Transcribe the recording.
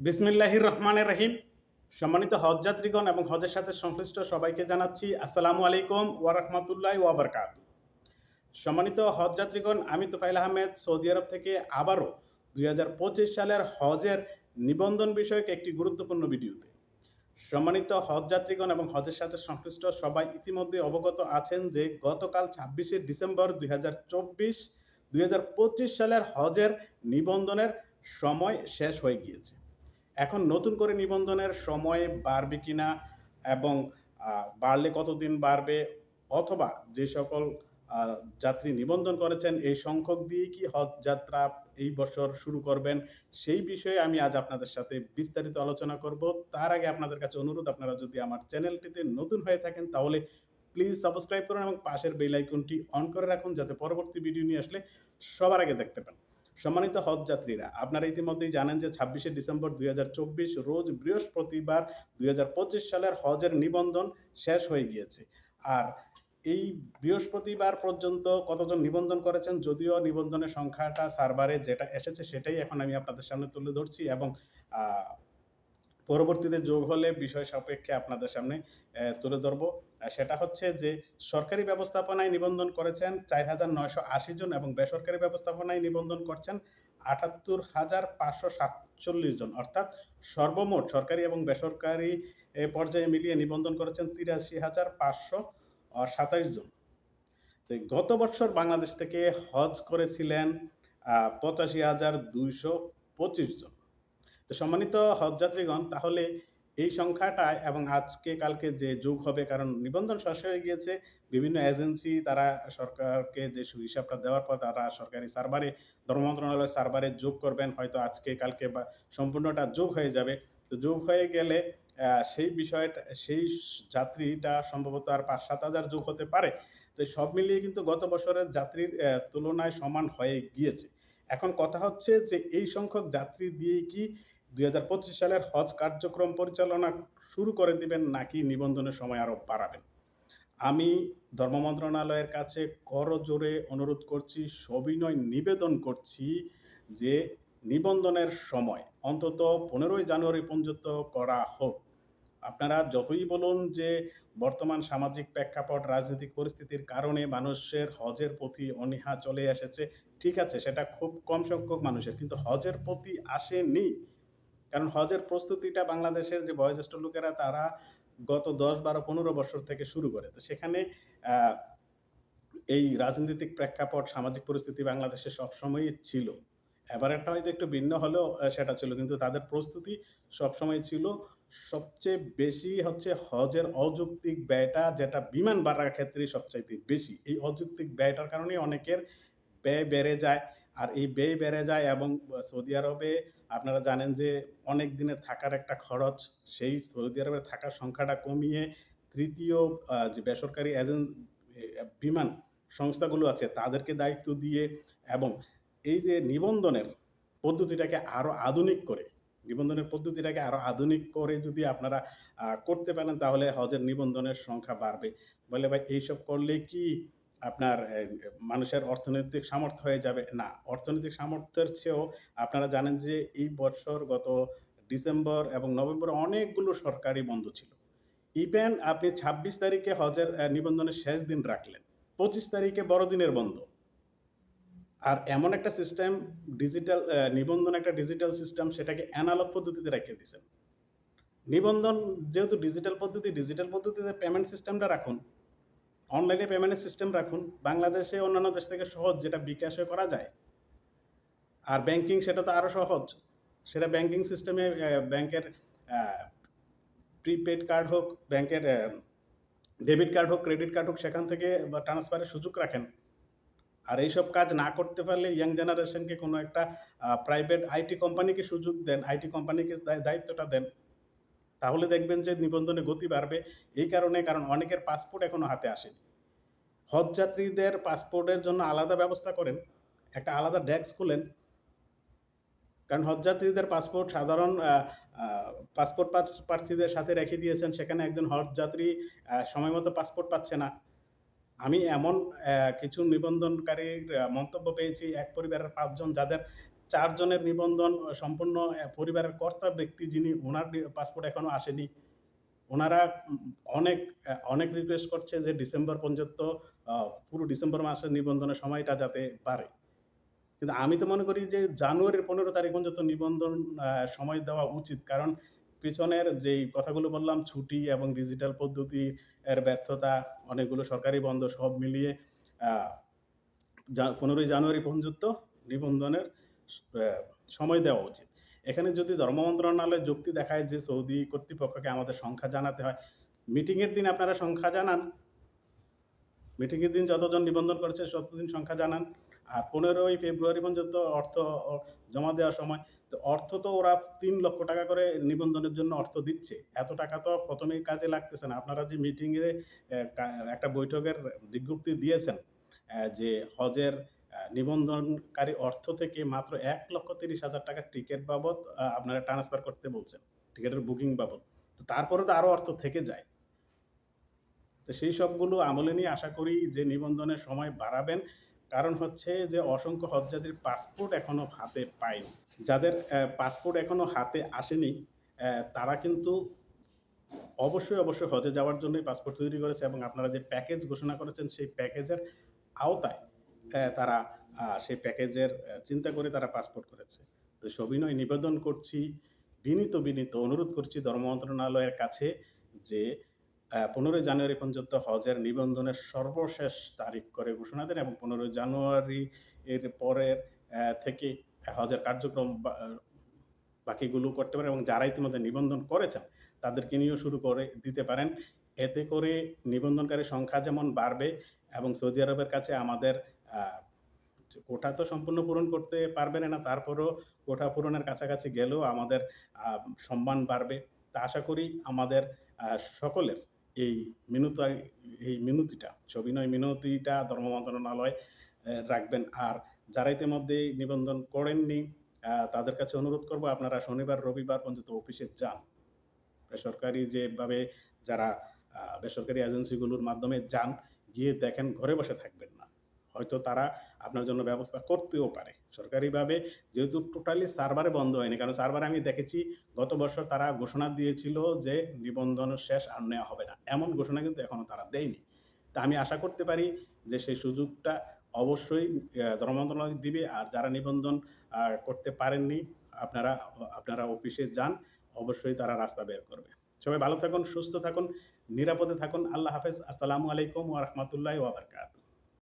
বিসমিল্লাহির রহমানের রহিম সম্মানিত হজযাত্রীগণ এবং হজের সাথে সংশ্লিষ্ট সবাইকে জানাচ্ছি আসসালামু আলাইকুম ওয়ারহমতুল্লাহ ওয়াবারকাত সম্মানিত হজযাত্রীগণ, আমি তোফাইল আহমেদ, সৌদি আরব থেকে আবারও দুই হাজার পঁচিশ সালের হজের নিবন্ধন বিষয়ক একটি গুরুত্বপূর্ণ ভিডিওতে। সম্মানিত হজযাত্রীগণ এবং হজের সাথে সংশ্লিষ্ট সবাই ইতিমধ্যে অবগত আছেন যে গতকাল ছাব্বিশে ডিসেম্বর দুই হাজার সালের হজের নিবন্ধনের সময় শেষ হয়ে গিয়েছে। এখন নতুন করে নিবন্ধনের সময় বাড়বে কি না এবং বাড়লে কতদিন বাড়বে অথবা যে সকল যাত্রী নিবন্ধন করেছেন, এই সংখ্যক দিয়ে কি হজ যাত্রা এই বছর শুরু করবেন, সেই বিষয়ে আমি আজ আপনাদের সাথে বিস্তারিত আলোচনা করব। তার আগে আপনাদের কাছে অনুরোধ, আপনারা যদি আমার চ্যানেলটিতে নতুন হয়ে থাকেন, তাহলে প্লিজ সাবস্ক্রাইব করুন এবং পাশের বেল আইকনটি অন করে রাখুন, যাতে পরবর্তী ভিডিও নিয়ে আসলে সবার আগে দেখতে পান। সম্মানিত হজ যাত্রীরা আপনারা ইতিমধ্যেই জানেন যে ছাব্বিশে ডিসেম্বর দুই হাজার চব্বিশ রোজ বৃহস্পতিবার দুই হাজার পঁচিশ সালের হজের নিবন্ধন শেষ হয়ে গিয়েছে। আর এই বৃহস্পতিবার পর্যন্ত কতজন নিবন্ধন করেছেন যদিও নিবন্ধনের সংখ্যাটা সার্ভারে যেটা এসেছে সেটাই এখন আমি আপনাদের সামনে তুলে ধরছি এবং পরবর্তীতে যোগ হলে বিষয় সাপেক্ষে আপনাদের সামনে তুলে ধরবো। সেটা হচ্ছে যে, সরকারি ব্যবস্থাপনায় নিবন্ধন করেছেন চার হাজার নয়শো আশি জন এবং বেসরকারি ব্যবস্থাপনায় নিবন্ধন করছেন আটাত্তর হাজার পাঁচশো সাতচল্লিশ জন। অর্থাৎ সর্বমোট সরকারি এবং বেসরকারি পর্যায়ে মিলিয়ে নিবন্ধন করেছেন তিরাশি হাজার পাঁচশো সাতাইশ জন। গত বছর বাংলাদেশ থেকে হজ করেছিলেন পঁচাশি হাজার দুইশো পঁচিশ জন। তো সম্মানিত হজযাত্রীগণ, তাহলে এই সংখ্যাটা এবং আজকে কালকে যে যোগ হবে, কারণ নিবন্ধন শেষ হয়ে গিয়েছে, বিভিন্ন এজেন্সি তারা সরকারকে যে হিসাবটা দেওয়ার পর তারা সরকারি সার্ভারে, ধর্ম মন্ত্রণালয়ের সার্ভারে যোগ করবেন, হয়তো আজকে, কালকে বা সম্পূর্ণটা যোগ হয়ে যাবে। তো যোগ হয়ে গেলে সেই বিষয়টা, সেই যাত্রীটা সম্ভবত আর পাঁচ সাত হাজার যোগ হতে পারে। তো সব মিলিয়ে কিন্তু গত বছরের যাত্রীর তুলনায় সমান হয়ে গিয়েছে। এখন কথা হচ্ছে যে, এই সংখ্যক যাত্রী দিয়ে কি দুই হাজার পঁচিশ সালের হজ কার্যক্রম পরিচালনা শুরু করে দিবেন নাকি নিবন্ধনের সময় আরও বাড়াবেন। আমি ধর্ম মন্ত্রণালয়ের কাছে করজোরে অনুরোধ করছি, সবিনয় নিবেদন করছি যে নিবন্ধনের সময় অন্তত পনেরোই জানুয়ারি পর্যন্ত করা হোক। আপনারা যতই বলুন যে বর্তমান সামাজিক প্রেক্ষাপট, রাজনৈতিক পরিস্থিতির কারণে মানুষের হজের প্রতি অনীহা চলে এসেছে, ঠিক আছে, সেটা খুব কম সংখ্যক মানুষের, কিন্তু হজের প্রতি আসেনি। কারণ হজের প্রস্তুতিটা বাংলাদেশের যে বয়োজ্যেষ্ঠ লোকেরা, তারা গত দশ, বারো, পনেরো বছর থেকে শুরু করে। তো সেখানে এই রাজনৈতিক প্রেক্ষাপট, সামাজিক পরিস্থিতি বাংলাদেশে সবসময়ই ছিল। এবার এবারেরটা হয়তো একটু ভিন্ন হলেও সেটা ছিল। কিন্তু তাদের প্রস্তুতি সবসময় ছিল সবচেয়ে বেশি হচ্ছে হজের অযৌক্তিক ব্যয়টা, যেটা বিমান ভাড়ার ক্ষেত্রে সবচাইতে বেশি। এই অযৌক্তিক ব্যয়টার কারণে অনেকের ব্যয় বেড়ে যায়। আর এই ব্যয় বেড়ে যায় এবং সৌদি আরবে আপনারা জানেন যে অনেক দিনে থাকার একটা খরচ, সেই সৌদি আরবে থাকার সংখ্যাটা কমিয়ে তৃতীয় যে বেসরকারি এজেন্ট বিমান সংস্থাগুলো আছে তাদেরকে দায়িত্ব দিয়ে এবং এই যে নিবন্ধনের পদ্ধতিটাকে আরও আধুনিক করে, নিবন্ধনের পদ্ধতিটাকে আরও আধুনিক করে যদি আপনারা করতে পারেন তাহলে হজের নিবন্ধনের সংখ্যা বাড়বে। বলে ভাই, এইসব করলে কি আপনার মানুষের অর্থনৈতিক সামর্থ্য হয়ে যাবে। না, অর্থনৈতিক সামর্থ্যের চেয়েও আপনারা জানেন যে এই বছর গত ডিসেম্বর এবং নভেম্বরে অনেকগুলো সরকারি বন্ধ ছিল। ইভেন আপনি ছাব্বিশ তারিখে হজের নিবন্ধনের শেষ দিন রাখলেন। পঁচিশ তারিখে বড়দিনের বন্ধ। আর এমন একটা সিস্টেম ডিজিটাল নিবন্ধন একটা ডিজিটাল সিস্টেম সেটাকে অ্যানালগ পদ্ধতিতে রেখে দিয়েছেন। নিবন্ধন যেহেতু ডিজিটাল পদ্ধতি ডিজিটাল পদ্ধতিতে পেমেন্ট সিস্টেমটা রাখুন অনলাইনে পেমেন্টের সিস্টেম রাখুন। বাংলাদেশে অন্যান্য দেশ থেকে সহজ, যেটা বিকাশে করা যায়। আর ব্যাংকিং সেটা তো আরও সহজ। সেটা ব্যাংকিং সিস্টেমে ব্যাংকের প্রিপেড কার্ড হোক, ব্যাংকের ডেবিট কার্ড হোক, ক্রেডিট কার্ড হোক, সেখান থেকে ট্রান্সফারের সুযোগ রাখেন। আর এইসব কাজ না করতে পারলে ইয়াং জেনারেশনকে কোনো একটা প্রাইভেট আইটি কোম্পানিকে সুযোগ দেন, আইটি কোম্পানিকে দায়- দায়িত্বটা দেন। তাহলে দেখবেন যে নিবন্ধনে গতি বাড়বে। এই কারণে, কারণ অনেকের পাসপোর্ট এখনও হাতে আসেনি। হজ যাত্রীদের পাসপোর্টের জন্য আলাদা ব্যবস্থা করেন, একটা আলাদা ডেস্ক খুলেন। কারণ হজযাত্রীদের পাসপোর্ট সাধারণ পাসপোর্ট প্রার্থীদের সাথে রেখে দিয়েছেন, সেখানে একজন হজযাত্রী সময় মতো পাসপোর্ট পাচ্ছে না। আমি এমন কিছু নিবন্ধনকারীর মন্তব্য পেয়েছি, এক পরিবারের পাঁচজন যাদের চারজনের নিবন্ধন সম্পূর্ণ পরিবারের কর্তা ব্যক্তি যিনি ওনার পাসপোর্ট এখনও আসেনি। ওনারা অনেক অনেক রিকোয়েস্ট করছে যে ডিসেম্বর পর্যন্ত পুরো ডিসেম্বর মাসের নিবন্ধনের সময়টা যাতে পারে কিন্তু আমি তো মনে করি যে জানুয়ারির ১৫ তারিখ পর্যন্ত নিবন্ধন সময় দেওয়া উচিত। কারণ পেছনের যেই কথাগুলো বললাম ছুটি এবং ডিজিটাল পদ্ধতি এর ব্যর্থতা, অনেকগুলো সরকারি বন্ধ সব মিলিয়ে ১৫ই জানুয়ারি পর্যন্ত নিবন্ধনের সময় দেওয়া উচিত। এখানে যদি ধর্ম মন্ত্রণালয় যুক্তি দেখায় যে সৌদি কর্তৃপক্ষকে আমাদের সংখ্যা জানাতে হয়। মিটিংয়ের দিন আপনারা সংখ্যা জানান। মিটিংয়ের দিন যতজন নিবন্ধন করেছে ততদিন সংখ্যা জানান। আর ১৫ই ফেব্রুয়ারি পর্যন্ত অর্থ জমা দেওয়ার সময়। তো অর্থ তো ওরা তিন লক্ষ টাকা করে নিবন্ধনের জন্য অর্থ দিচ্ছে। এত টাকা তো ১ম এই কাজে লাগতেছে না। আপনারা যে মিটিংয়ে একটা বৈঠকের বিজ্ঞপ্তি দিয়েছেন যে হজের নিবন্ধনকারী অর্থ থেকে মাত্র ৳১,৩০,০০০ টিকিট বাবদ আপনারা ট্রান্সফার করতে বলছেন। টিকিটের বুকিং বাবদ। তো তারপরেও তো আরও অর্থ থেকে যায়। তো সেই সবগুলো আমলে নিয়ে আশা করি যে নিবন্ধনের সময় বাড়াবেন। কারণ হচ্ছে যে অসংখ্য হজযাত্রীর পাসপোর্ট এখনও হাতে পায়নি। যাদের পাসপোর্ট এখনও হাতে আসেনি তারা কিন্তু অবশ্যই, অবশ্যই হজে যাওয়ার জন্যই পাসপোর্ট তৈরি করেছে এবং আপনারা যে প্যাকেজ ঘোষণা করেছেন সেই প্যাকেজের আওতায় তারা সেই প্যাকেজের চিন্তা করে তারা পাসপোর্ট করেছে। তো সবিনয় নিবেদন করছি, বিনীত, বিনীত অনুরোধ করছি ধর্ম মন্ত্রণালয়ের কাছে যে পনেরোই জানুয়ারি পর্যন্ত হজের নিবন্ধনের সর্বশেষ তারিখ করে ঘোষণা দেন এবং ১৫ই জানুয়ারি এর পরের থেকে হজের কার্যক্রম বাকিগুলো করতে পারেন এবং যারা ইতিমধ্যে নিবন্ধন করেছেন তাদেরকে নিয়েও শুরু করে দিতে পারেন। এতে করে নিবন্ধনকারীর সংখ্যা যেমন বাড়বে এবং সৌদি আরবের কাছে আমাদের কোটা তো সম্পূর্ণ পূরণ করতে পারবেন না। তারপরেও কোটা পূরণের কাছাকাছি গেলেও আমাদের সম্মান বাড়বে। তা আশা করি আমাদের সকলের এই মিনতাই এই মিনতিটা, সবিনয় মিনতিটা ধর্ম মন্ত্রণালয় রাখবেন। আর যারা ইতিমধ্যেই নিবন্ধন করেননি তাদের কাছে অনুরোধ করব আপনারা শনিবার, রবিবার পর্যন্ত অফিসে যান। বেসরকারি যেভাবে যারা বেসরকারি এজেন্সিগুলোর মাধ্যমে যান, গিয়ে দেখেন ঘরে বসে থাকবেন। হয়তো তারা আপনার জন্য ব্যবস্থা করতেও পারে। সরকারিভাবে যেহেতু টোটালি সার্ভারে বন্ধ হয়নি। কারণ সার্ভারে আমি দেখেছি গত বছর তারা ঘোষণা দিয়েছিল যে নিবন্ধন শেষ আর নেওয়া হবে না। এমন ঘোষণা কিন্তু এখনও তারা দেয়নি। তা আমি আশা করতে পারি যে সেই সুযোগটা অবশ্যই ধর্ম মন্ত্রণালয় দিবে। আর যারা নিবন্ধন করতে পারেননি আপনারা আপনারা অফিসে যান। অবশ্যই তারা রাস্তা বের করবে। সবাই ভালো থাকুন, সুস্থ থাকুন, নিরাপদে থাকুন। আল্লাহ হাফেজ। আসসালামু আলাইকুম ওয়া রাহমাতুল্লাহি ওয়া বারাকাতুহু।